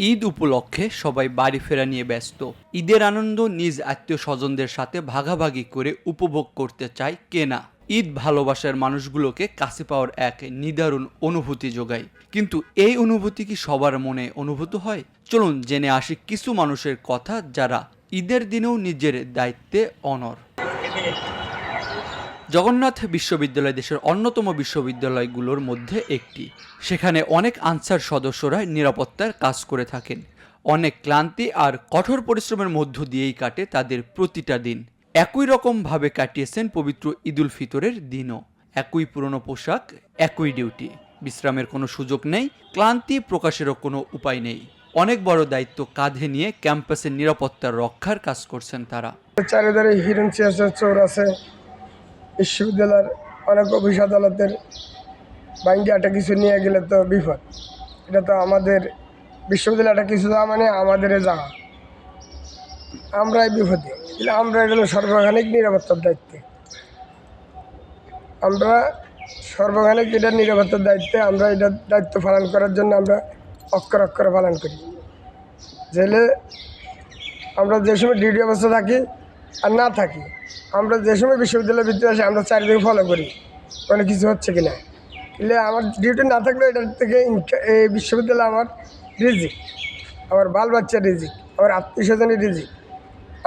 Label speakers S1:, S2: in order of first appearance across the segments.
S1: ঈদ উপলক্ষে সবাই বাড়ি ফেরা নিয়ে ব্যস্ত। ঈদের আনন্দ নিজ আত্মীয় স্বজনদের সাথে ভাগাভাগি করে উপভোগ করতে চায় কেনা ঈদ ভালোবাসার মানুষগুলোকে কাছে পাওয়ার এক নিদারুণ অনুভূতি যোগায়। কিন্তু এই অনুভূতি কি সবার মনে অনুভূত হয়? চলুন জেনে আসি কিছু মানুষের কথা যারা ঈদের দিনেও নিজের দায়িত্বে অনর জগন্নাথ বিশ্ববিদ্যালয় দেশের অন্যতম বিশ্ববিদ্যালয়গুলোর মধ্যে একটি। সেখানে অনেক আনসার সদস্যরা নিরাপত্তার কাজ করে থাকেন। অনেক ক্লান্তি আর কঠোর পরিশ্রমের মধ্য দিয়েই কাটে তাদের প্রতিটা দিন। একই রকমভাবে কাটিয়েছেন পবিত্র ঈদুল ফিতরের দিনও। একই পুরনো পোশাক, একই ডিউটি। বিশ্রামের কোনো সুযোগ নেই, ক্লান্তি প্রকাশেরও কোনো উপায় নেই। অনেক বড় দায়িত্ব কাঁধে নিয়ে ক্যাম্পাসের নিরাপত্তা রক্ষার কাজ করছেন তারা।
S2: চারিধারে হিরণ চেয়ার চোর আছে বিশ্ববিদ্যালয়ের অনেক অফিস আদালতের বাইঙ্গে একটা কিছু নিয়ে গেলে তো বিপদ। এটা তো আমাদের বিশ্ববিদ্যালয় একটা কিছু যাওয়া মানে আমাদের যাওয়া আমরাই বিপদে। কিন্তু আমরা এগুলো সর্বখানিক নিরাপত্তার দায়িত্বে। আমরা সর্বখানিক এটা নিরাপত্তার দায়িত্বে, আমরা এটা দায়িত্ব পালন করার জন্য আমরা অক্ষর অক্ষর পালন করি। জেলে আমরা যে সময় ডিউটি অবস্থা থাকি আর না থাকি আমরা যে সময় বিশ্ববিদ্যালয়ের ভিতরে আসি, আমরা চারিদিকে ফলো করি। কোনো কিছু হচ্ছে কি না এলে আমার ডিউটি না থাকলে এটার থেকে এই বিশ্ববিদ্যালয় আমার রিজিক। আমার বাল বাচ্চা রিজিক, আমার আত্মীয় স্বজনের রিজিক।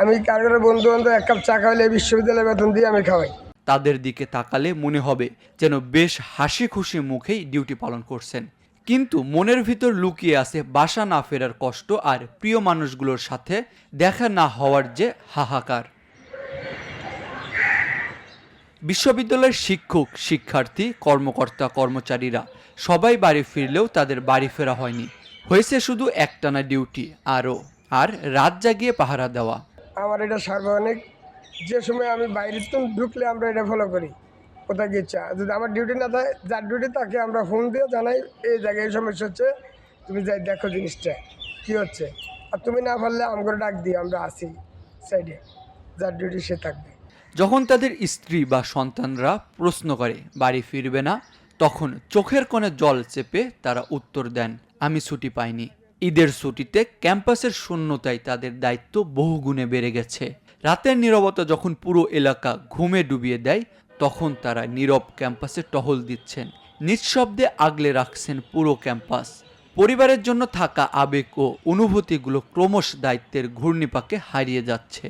S2: আমি কারোর বন্ধু বান্ধব এক কাপ চা খাওয়ালে এই বিশ্ববিদ্যালয় বেতন দিয়ে আমি খাওয়াই।
S1: তাদের দিকে তাকালে মনে হবে যেন বেশ হাসি খুশি মুখেই ডিউটি পালন করছেন। কিন্তু মনের ভিতর লুকিয়ে আছে বাসা না ফেরার কষ্ট আর প্রিয় মানুষগুলোর সাথে দেখা না হওয়ার যে হাহাকার। বিশ্ববিদ্যালয়ের শিক্ষক, শিক্ষার্থী, কর্মকর্তা, কর্মচারীরা সবাই বাড়ি ফিরলেও তাদের বাড়ি ফেরা হয়নি। হয়েছে শুধু একটানা ডিউটি, আরও, আর রাত জাগিয়ে পাহারা দেওয়া।
S2: আমার এটা সার্বজনিক যে সময় আমি বাইরে তো ঢুকলে আমরা এটা ফলো করি। কোথায় গেছে যদি আমার ডিউটি না থাকে, যার ডিউটি তাকে আমরা ফোন দিয়ে জানাই, এই জায়গায় এই সমস্যা হচ্ছে, তুমি যাই দেখো জিনিসটা, কী হচ্ছে? আর তুমি না পারলে আমগুলো ডাক দিই আমরা আসি সাইডে যার ডিউটি সে থাকবে।
S1: যখন তাদের স্ত্রী বা সন্তানরা প্রশ্ন করে, বাড়ি ফিরবে না? তখন চোখের কোণে জল চেপে তারা উত্তর দেন, আমি ছুটি পাইনি। ঈদের ছুটিতে ক্যাম্পাসের শূন্যতায় তাদের দায়িত্ব বহুগুণে বেড়ে গেছে। রাতের নীরবতা যখন পুরো এলাকা ঘুমে ডুবিয়ে দেয়, তখন তারা নীরব ক্যাম্পাসে টহল দিচ্ছেন। নিঃশব্দে আগলে রাখছেন পুরো ক্যাম্পাস। পরিবারের জন্য থাকা আবেগ ও অনুভূতিগুলো ক্রমশ দায়িত্বের ঘূর্ণিপাকে হারিয়ে যাচ্ছে।